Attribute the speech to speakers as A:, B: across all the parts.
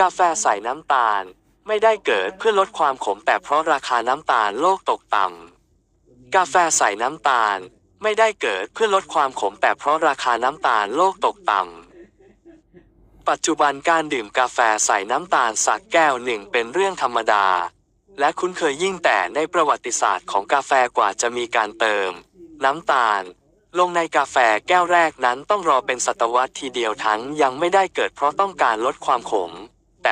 A: กาแฟใส่น้ำตาล ไม่ได้เกิดเพื่อลดความขมแต่เพราะราคาน้ำตาลโลกตกต่ำกาแฟใส่น้ำตาล ไม่ได้เกิดเพื่อลดความขมแต่เพราะราคาน้ำตาลโลกตกต่ำปัจจุบันการดื่มกาแฟใส่น้ำตาลสักแก้วหนึ่งเป็นเรื่องธรรมดา และคุ้นเคยยิ่งแต่ในประวัติศาสตร์ของกาแฟกว่าจะมีการเติม น้ำตาลลงในกาแฟแก้วแรกนั้นต้องรอเป็นศตวรรษทีเดียวทั้งยังไม่ได้เกิดเพราะต้องการลดความขม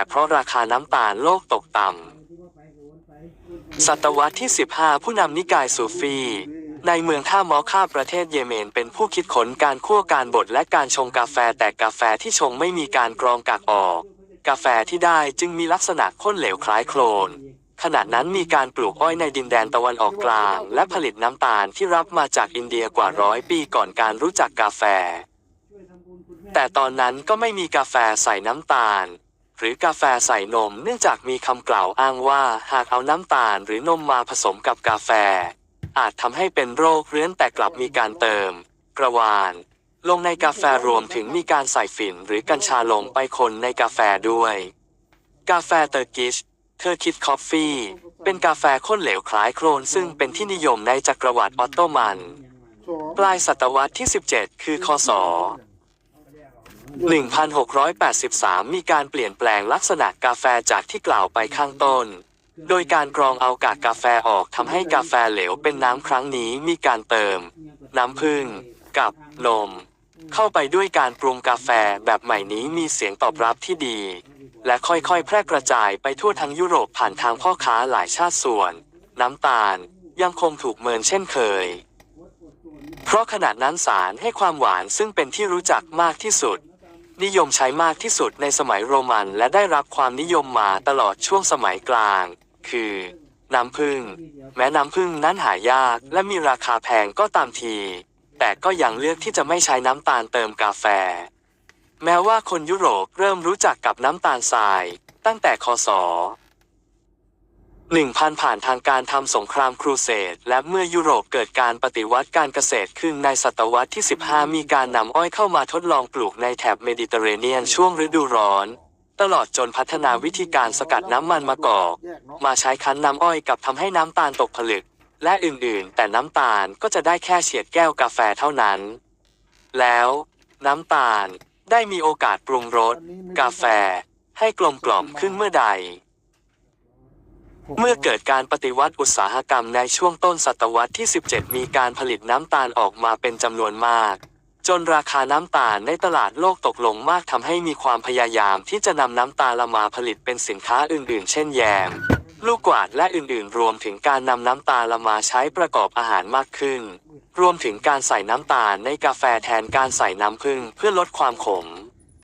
A: เพราะราคาน้ำตาลโลกตกต่ำศตวรรษที่ 15 ผู้นำนิกายซูฟี ในเมืองท่ามอค่าประเทศเยเมน เป็นผู้คิดค้นการคั่วการบดและการชงกาแฟแต่กาแฟที่ชงไม่มีการกรองกากออก กาแฟที่ได้จึงมีลักษณะข้นเหลวคล้ายโคลนขณะนั้นมีการปลูกอ้อยในดินแดนตะวันออกกลาง และผลิตน้ำตาลที่รับมาจากอินเดียกว่าร้อยปีก่อนการรู้จักกาแฟ แต่ตอนนั้นก็ไม่มีกาแฟใส่น้ำตาล หรือกาแฟใส่นม เนื่องจากมีคำกล่าวอ้างว่าหากเอาน้ำตาลหรือนมมาผสมกับกาแฟ อาจทำให้เป็นโรคเรื้อนแต่กลับมีการเติม กระวาน ลงในกาแฟรวมถึงมีการใส่ฝิ่นหรือกัญชาลงไปคนในกาแฟด้วย กาแฟเตอร์กิชเทอร์คิสคอฟฟี่เป็นกาแฟข้นเหลวคล้ายโคลนซึ่งเป็นที่นิยมในจักรวรรดิออตโตมัน ปลายศตวรรษที่ 17 คือคศ 1683 มีการเปลี่ยนแปลงลักษณะกาแฟจากที่กล่าวไปข้างต้น โดยการกรองเอากากกาแฟออกทำให้กาแฟเหลวเป็นน้ำครั้งนี้มีการเติม น้ำผึ้งกับนม เข้าไปด้วยการปรุงกาแฟแบบใหม่นี้มีเสียงตอบรับที่ดี และค่อยๆ แพร่กระจายไปทั่วทั้งยุโรปผ่านทางพ่อค้าหลายชาติส่วน น้ำตาลยังคงถูกเมินเช่นเคย เพราะขณะนั้นสารให้ความหวานซึ่งเป็นที่รู้จักมากที่สุด นิยมใช้มากที่สุดในสมัยโรมันและได้รับความนิยมมาตลอดช่วงสมัยกลาง คือ น้ำผึ้งแม้น้ำผึ้งนั้นหายากและมีราคาแพงก็ตามที แต่ก็ยังเลือกที่จะไม่ใช้น้ำตาลเติมกาแฟ แม้ว่าคนยุโรปเริ่มรู้จักกับน้ำตาลทราย ตั้งแต่คศ 1,000 ผ่านทางการทำสงครามครูเสดและเมื่อยุโรปเกิดการปฏิวัติการเกษตรขึ้นในศตวรรษที่ 15 มีการนำอ้อยเข้ามาทดลองปลูกในแถบเมดิเตอร์เรเนียนช่วงฤดูร้อน ตลอดจนพัฒนาวิธีการสกัดน้ำมันมะกอก มาใช้คั้นน้ำอ้อยกับทำให้น้ำตาลตกผลึก และอื่นๆ แต่น้ำตาลก็จะได้แค่เฉียดแก้วกาแฟเท่านั้น แล้ว น้ำตาลได้มีโอกาสปรุงรสกาแฟ ให้กลมกล่อมขึ้นเมื่อใด เมื่อเกิดการปฏิวัติอุตสาหกรรมในช่วงต้นศตวรรษที่ 17 มีการผลิตน้ำตาลออกมาเป็นจำนวนมาก จนราคาน้ำตาลในตลาดโลกตกลงมากทำให้มีความพยายามที่จะนำน้ำตาลมาผลิตเป็นสินค้าอื่น ๆ เช่นแยม ลูกกวาดและอื่น ๆ รวมถึงการนำน้ำตาลมาใช้ประกอบอาหารมากขึ้น รวมถึงการใส่น้ำตาลในกาแฟแทนการใส่น้ำผึ้งเพื่อลดความขม